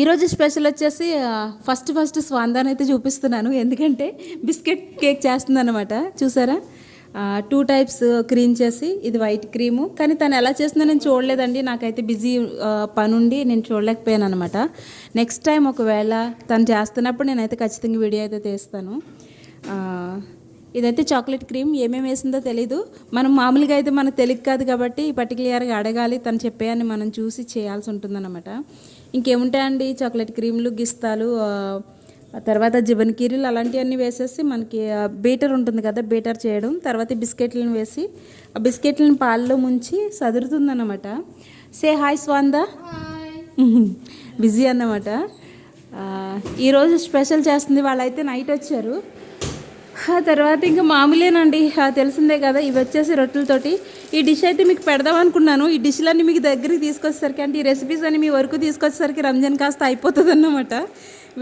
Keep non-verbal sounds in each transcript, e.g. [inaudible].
ఈరోజు స్పెషల్ వచ్చేసి first first స్వాందాన్ని అయితే చూపిస్తున్నాను. ఎందుకంటే బిస్కెట్ కేక్ చేస్తుందన్నమాట. చూసారా? టూ టైప్స్ క్రీమ్ చేసి ఇది వైట్ క్రీము కానీ తను ఎలా చేస్తుందో నేను చూడలేదండి. నాకైతే బిజీ పనుండి నేను చూడలేకపోయాను అనమాట నెక్స్ట్ టైం ఒకవేళ తను చేస్తున్నప్పుడు నేనైతే ఖచ్చితంగా వీడియో అయితే తీస్తాను. ఇదైతే చాక్లెట్ క్రీమ్ ఏమేమి వేసిందో తెలీదు. మనం మామూలుగా అయితే మనకు తెలియదు కాదు కాబట్టి పర్టికులర్గా అడగాలి. తను చెప్పేయని మనం చూసి చేయాల్సి ఉంటుందన్నమాట. ఇంకేముంటాయండి? చాక్లెట్ క్రీమ్లు గిస్తాలు తర్వాత జిబన్ కీరీలు అలాంటివన్నీ వేసేసి మనకి బీటర్ ఉంటుంది కదా బీటర్ చేయడం. తర్వాత బిస్కెట్లను వేసి ఆ బిస్కెట్లను పాలలో ముంచి సదురుతుందన్నమాట. Say hi స్వాందా. [laughs] బిజీ అన్నమాట. ఈరోజు స్పెషల్ చేస్తుంది వాళ్ళైతే నైట్ వచ్చారు. ఆ తర్వాత ఇంకా మామూలేనండి. తెలిసిందే కదా ఇవి వచ్చేసి రొట్టెలతోటి. ఈ డిష్ అయితే మీకు పెడదాం అనుకున్నాను. ఈ డిష్లన్నీ మీకు దగ్గరికి తీసుకొచ్చేసరికి అంటే ఈ రెసిపీస్ అని మీ వరకు తీసుకొచ్చేసరికి రంజాన్ కాస్త అయిపోతుంది అన్నమాట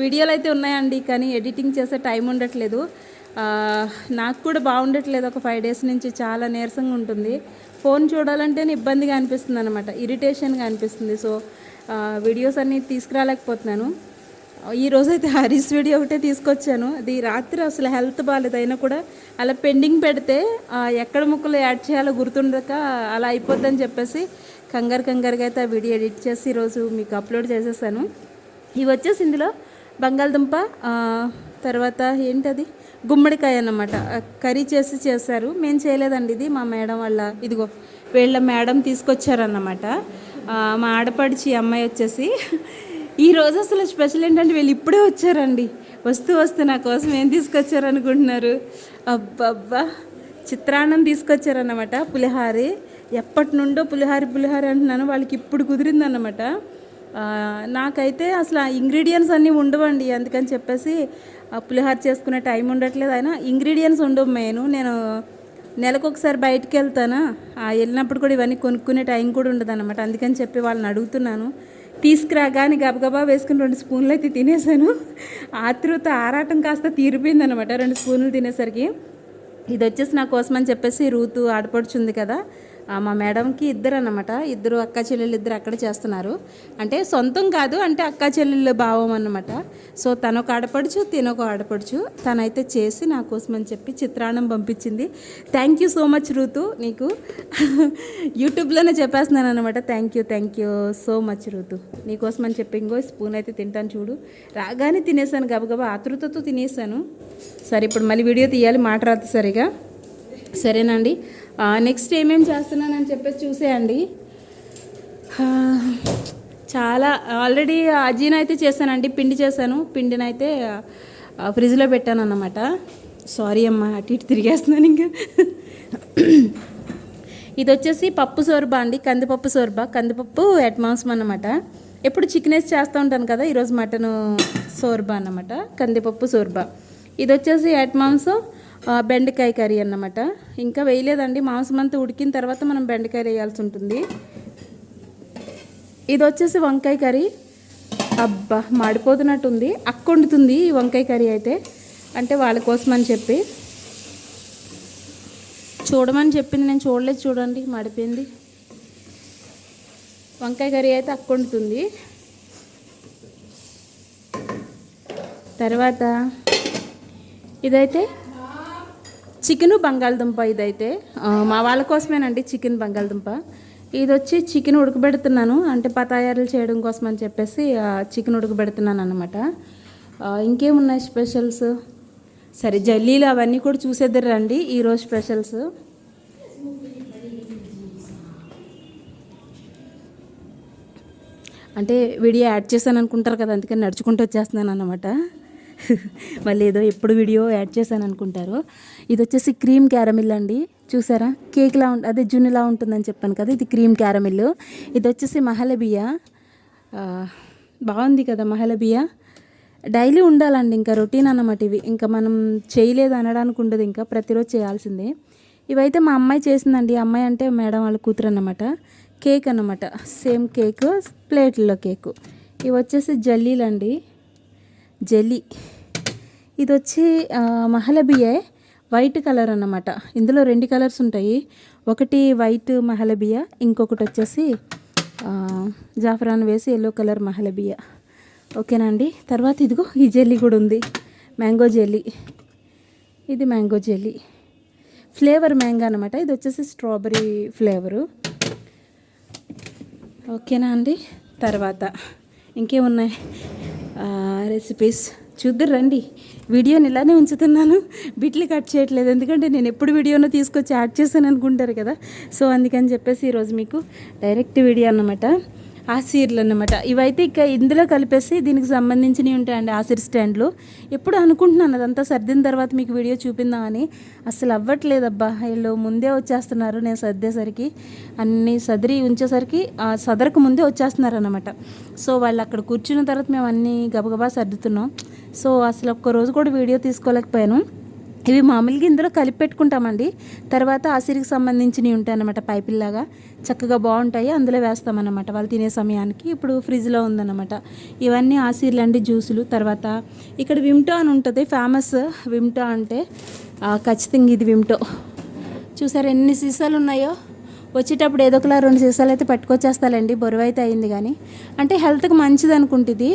వీడియోలు అయితే ఉన్నాయండి కానీ ఎడిటింగ్ చేసే టైం ఉండట్లేదు. నాకు కూడా బాగుండట్లేదు. ఒక ఫైవ్ డేస్ నుంచి చాలా నీరసంగా ఉంటుంది. ఫోన్ చూడాలంటేనే ఇబ్బందిగా అనిపిస్తుంది అనమాట ఇరిటేషన్గా అనిపిస్తుంది. సో వీడియోస్ అన్నీ తీసుకురాలేకపోతున్నాను. ఈ రోజైతే హరీస్ వీడియో ఒకటే తీసుకొచ్చాను. అది రాత్రి అసలు హెల్త్ బాగాలేదు అయినా కూడా అలా పెండింగ్ పెడితే ఎక్కడ ముక్కలు యాడ్ చేయాలో గుర్తుండక అలా అయిపోద్దని చెప్పేసి కంగారు కంగారుగా అయితే ఆ వీడియో ఎడిట్ చేసి ఈరోజు మీకు అప్లోడ్ చేసేసాను. ఇవి వచ్చేసి ఇందులో బంగాళదుంప తర్వాత ఏంటది? గుమ్మడికాయ అన్నమాట. కర్రీ చేసి చేశారు. మేము చేయలేదండి ఇది. మా మేడం వాళ్ళ ఇదిగో వీళ్ళ మేడం తీసుకొచ్చారన్నమాట. మా ఆడపడిచి అమ్మాయి వచ్చేసి ఈ రోజు అసలు స్పెషల్ ఏంటంటే వీళ్ళు ఇప్పుడే వచ్చారండి. వస్తూ వస్తూ నా కోసం ఏం తీసుకొచ్చారు అనుకుంటున్నారు అబ్బబ్బా. చిత్రాన్నం తీసుకొచ్చారన్నమాట పులిహారి. ఎప్పటి నుండో పులిహారి పులిహారి అంటున్నాను. వాళ్ళకి ఇప్పుడు కుదిరిందన్నమాట. నాకైతే అసలు ఇంగ్రీడియంట్స్ అన్నీ ఉండవండి. అందుకని చెప్పేసి ఆ పులిహార చేసుకునే టైం ఉండట్లేదు. అయినా ఇంగ్రీడియంట్స్ ఉండవు మెయిన్. నేను నెలకు ఒకసారి బయటికి వెళ్తానా. వెళ్ళినప్పుడు కూడా ఇవన్నీ కొనుక్కునే టైం కూడా ఉండదు అందుకని చెప్పి వాళ్ళని అడుగుతున్నాను. తీసుకురాగానే గబగబా వేసుకుని రెండు స్పూన్లు అయితే తినేసాను. ఆతృత ఆరాటం కాస్త తీరిపోయింది అనమాట రెండు స్పూన్లు తినేసరికి. ఇది వచ్చేసి నా కోసం అని చెప్పేసి రూతు ఆడపడుచుంది కదా. మా మేడంకి ఇద్దరు అన్నమాట ఇద్దరు అక్క చెల్లెలు ఇద్దరు అక్కడ చేస్తున్నారు. అంటే సొంతం కాదు అంటే అక్క చెల్లెళ్ళు భావం అనమాట సో తనొక ఆడపడుచు తినొక ఆడపడుచు. తనైతే చేసి నా కోసం అని చెప్పి చిత్రాన్నం పంపించింది. Thank you so much Ruth నీకు యూట్యూబ్లోనే చెప్పేస్తున్నాను అనమాట thank you thank you so much Ruth నీకోసం అని చెప్పి ఇంకో స్పూన్ అయితే తింటాను చూడు. రాగానే తినేసాను గబగబా ఆతృతతో తినేసాను. సరే ఇప్పుడు మళ్ళీ వీడియో తీయాలి మాట రాదు సరిగా. సరేనండి. నెక్స్ట్ ఏమేమి చేస్తున్నానని చెప్పేసి చూసేయండి. చాలా ఆల్రెడీ అజీన అయితే చేశానండి పిండి చేశాను. పిండినైతే ఆ, ఫ్రిడ్జ్లో పెట్టాను అన్నమాట సారీ అమ్మ అటు ఇటు తిరిగేస్తున్నాను ఇంకా. ఇది వచ్చేసి పప్పు సోర్బా అండి కందిపప్పు సోర్బా. కందిపప్పు ఎట్ మాంసం అన్నమాట. ఎప్పుడు చికెన్ వేసి చేస్తూ ఉంటాను కదా ఈరోజు మటన్ సోర్బా అన్నమాట కందిపప్పు సోర్బా. ఇది వచ్చేసి ఎట్ బెండకాయ కర్రీ అన్నమాట. ఇంకా వేయలేదండి. మాంసం అంతా ఉడికిన తర్వాత మనం బెండకాయ వేయాల్సి ఉంటుంది. ఇది వచ్చేసి వంకాయ కర్రీ. అబ్బా మాడిపోతున్నట్టుంది. అక్క వండుతుంది ఈ వంకాయ కర్రీ అయితే. అంటే వాళ్ళ కోసం అని చెప్పి. చూడమని చెప్పింది. నేను చూడలేదు చూడండి. మాడిపోయింది. వంకాయ కర్రీ అయితే అక్క వండుతుంది. తర్వాత ఇదైతే చికెను బంగాళదుంప ఇదైతే. మా వాళ్ళ కోసమేనండి చికెన్ బంగాళదుంప. ఇది వచ్చి చికెన్ ఉడకబెడుతున్నాను. అంటే పతాయారులు చేయడం కోసం అని చెప్పేసి చికెన్ ఉడకబెడుతున్నాను అనమాట ఇంకేమున్నాయి స్పెషల్స్? సరే జల్లీలు అవన్నీ కూడా చూసేద్దరు రండి ఈరోజు స్పెషల్స్. అంటే వీడియో యాడ్ చేశాను అనుకుంటారు కదా అందుకని నడుచుకుంటూ వచ్చేస్తున్నాను అనమాట మళ్ళీ ఏదో ఎప్పుడు వీడియో యాడ్ చేశాను అనుకుంటారు. ఇది వచ్చేసి క్రీమ్ క్యారమిల్ అండి. చూసారా? కేక్లా ఉంటుంది అదే జున్నులా ఉంటుందని చెప్పాను కదా ఇది క్రీమ్ క్యారమిల్. ఇది వచ్చేసి మహలబియా. బాగుంది కదా మహలబియా. డైలీ ఉండాలండి ఇంకా రొటీన్ అన్నమాట ఇవి. ఇంకా మనం చేయలేదు అనడానికి ఉండదు ఇంకా ప్రతిరోజు చేయాల్సిందే. ఇవైతే మా అమ్మాయి చేసిందండి. అమ్మాయి అంటే మేడం వాళ్ళ కూతురు అన్నమాట. కేక్ అన్నమాట. సేమ్ కేక్ ప్లేట్లో కేకు. ఇవి వచ్చేసి జల్లీలండి. జెల్లీ. ఇది వచ్చి మహలబియే వైట్ కలర్ అన్నమాట. ఇందులో రెండు కలర్స్ ఉంటాయి. ఒకటి వైట్ మహలబియా ఇంకొకటి వచ్చేసి జాఫరాన్ వేసి ఎల్లో కలర్ మహలబియా ఓకేనా అండి? తర్వాత ఇదిగో ఈ జెల్లీ కూడా ఉంది. Mango jelly. ఇది మ్యాంగో జెల్లీ. ఫ్లేవర్ మ్యాంగో అనమాట ఇది వచ్చేసి స్ట్రాబెరీ ఫ్లేవరు. ఓకేనా అండి? తర్వాత ఇంకేమున్నాయి? రెసిపీస్ చూద్దరు రండి. వీడియోని ఇలానే ఉంచుతున్నాను. బిట్లు కట్ చేయట్లేదు. ఎందుకంటే నేను ఎప్పుడు వీడియోను తీసుకొచ్చి యాడ్ చేశాను అనుకుంటారు కదా. సో అందుకని చెప్పేసి ఈరోజు మీకు డైరెక్ట్ వీడియో అన్నమాట. ఆసీర్లు అన్నమాట. ఇవైతే ఇక ఇందులో కలిపేసి దీనికి సంబంధించినవి ఉంటాయండి ఆసిర్ స్టాండ్లు. ఎప్పుడు అనుకుంటున్నాను అదంతా సర్దిన తర్వాత మీకు వీడియో చూపిందామని. అసలు అవ్వట్లేదబ్బా. వీళ్ళు ముందే వచ్చేస్తున్నారు నేను సర్దేసరికి. అన్నీ సదిరి ఉంచేసరికి సదరకు ముందే వచ్చేస్తున్నారు అనమాట సో వాళ్ళు అక్కడ కూర్చున్న తర్వాత మేము అన్నీ గబగబా సర్దుతున్నాం. సో అసలు ఒక్క రోజు కూడా వీడియో తీసుకోలేకపోయాను. ఇవి మామూలుగా ఇందులో కలిపి పెట్టుకుంటామండి. తర్వాత ఆసిరికి సంబంధించినవి ఉంటాయి అన్నమాట పైపుల్లాగా చక్కగా బాగుంటాయి అందులో వేస్తామన్నమాట వాళ్ళు తినే సమయానికి ఇప్పుడు ఫ్రిడ్జ్లో ఉందన్నమాట. ఇవన్నీ ఆసిర్లు అండి జ్యూసులు. తర్వాత ఇక్కడ విమ్టో అని ఉంటుంది ఫేమస్ విమ్టో అంటే ఖచ్చితంగా ఇది విమ్టో. చూసారు ఎన్ని సీసాలు ఉన్నాయో? వచ్చేటప్పుడు ఏదో ఒకలా రెండు సీసాలు అయితే పట్టుకొచ్చేస్తాలండి. బరువు అయితే అయింది కానీ. అంటే హెల్త్కి మంచిది అనుకుంటుంది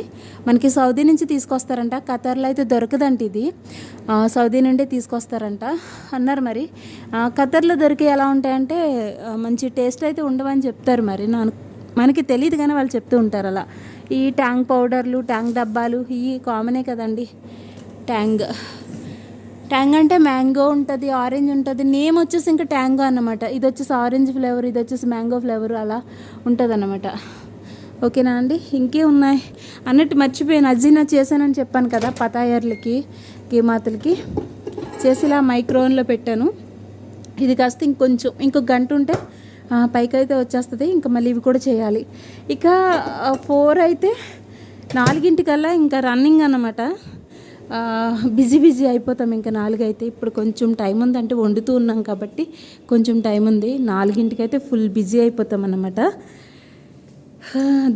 మనకి సౌదీ నుంచి తీసుకొస్తారంట. ఖతర్లో అయితే దొరకదంట ఇది. సౌదీ నుండే తీసుకొస్తారంట. అన్నారు మరి. ఖతర్లో దొరికి ఎలా ఉంటాయంటే మంచి టేస్ట్ అయితే ఉండవని చెప్తారు మరి. నాకు మనకి తెలియదు కానీ వాళ్ళు చెప్తూ ఉంటారు అలా. ఈ ట్యాంక్ పౌడర్లు ట్యాంక్ డబ్బాలు ఇవి కామనే కదండి. ట్యాంగ్ ట్యాంగ్ అంటే మ్యాంగో ఉంటుంది ఆరెంజ్ ఉంటుంది నేమ్ వచ్చేసి ఇంకా ట్యాంగో అన్నమాట. ఇది వచ్చేసి ఆరెంజ్ ఫ్లేవర్ ఇది వచ్చేసి మ్యాంగో ఫ్లేవర్ అలా ఉంటుంది అన్నమాట ఓకేనా అండి? ఇంకే ఉన్నాయి. అన్నట్టు మర్చిపోయాను. అజీనా చేశానని చెప్పాను కదా పతాయర్లకి గేమాతలకి. చేసి ఇలా మైక్రోవన్లో పెట్టాను. ఇది కాస్త ఇంకొంచెం ఇంకొక గంట ఉంటే పైకి అయితే వచ్చేస్తుంది. ఇంకా మళ్ళీ ఇవి కూడా చేయాలి. ఇక ఫోర్ అయితే నాలుగింటికల్లా ఇంకా రన్నింగ్ అన్నమాట. బిజీ బిజీ అయిపోతాం ఇంకా నాలుగు అయితే ఇప్పుడు కొంచెం టైం ఉంది అంటే వండుతూ ఉన్నాం కాబట్టి కొంచెం టైం ఉంది. నాలుగింటికి అయితే ఫుల్ బిజీ అయిపోతాం అన్నమాట.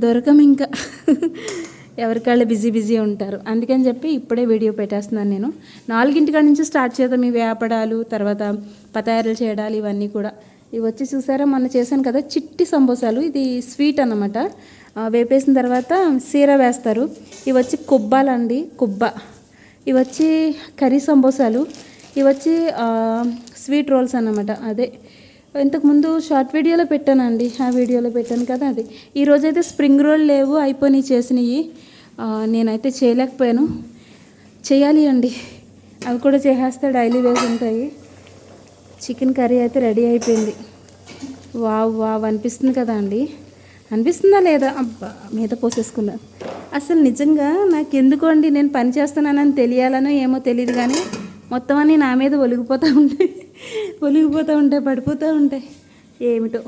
దొరకం ఇంకా. ఎవరికాళ్ళు బిజీ బిజీ ఉంటారు. అందుకని చెప్పి ఇప్పుడే వీడియో పెట్టేస్తున్నాను నేను. నాలుగింటి కాడ నుంచి స్టార్ట్ చేద్దాం ఈ వేపడాలు తర్వాత పతాయారులు చేయడాలు ఇవన్నీ కూడా. ఇవి వచ్చి చూసారా? మొన్న చేశాను కదా చిట్టి సంబోసాలు ఇది స్వీట్ అన్నమాట. వేపేసిన తర్వాత సీర వేస్తారు. ఇవి వచ్చి కొబ్బాలండి. కొబ్బ. ఇవి వచ్చి కర్రీ సంబోసాలు. ఇవి వచ్చి స్వీట్ రోల్స్ అన్నమాట అదే. ఇంతకుముందు షార్ట్ వీడియోలో పెట్టానండి. ఆ వీడియోలో పెట్టాను కదా అది. ఈరోజైతే స్ప్రింగ్ రోల్ లేవు అయిపోయినాయి చేసినవి నేనైతే చేయలేకపోయాను. చేయాలి అండి. అవి కూడా చేసేస్తే డైలీ వేసి ఉంటాయి. చికెన్ కర్రీ అయితే రెడీ అయిపోయింది. వావ్ వావ్ అనిపిస్తుంది కదా అండి. అనిపిస్తుందా లేదా? అబ్బా మీద పోసేసుకున్నా. అసలు నిజంగా నాకు ఎందుకు అండి నేను పని చేస్తున్నానని తెలియాలనో ఏమో తెలియదు కానీ మొత్తం అన్నీ నా మీద ఒలిగిపోతూ ఉంటాయి. ఒలిగిపోతూ ఉంటాయి పడిపోతూ ఉంటాయి. ఏమిటో.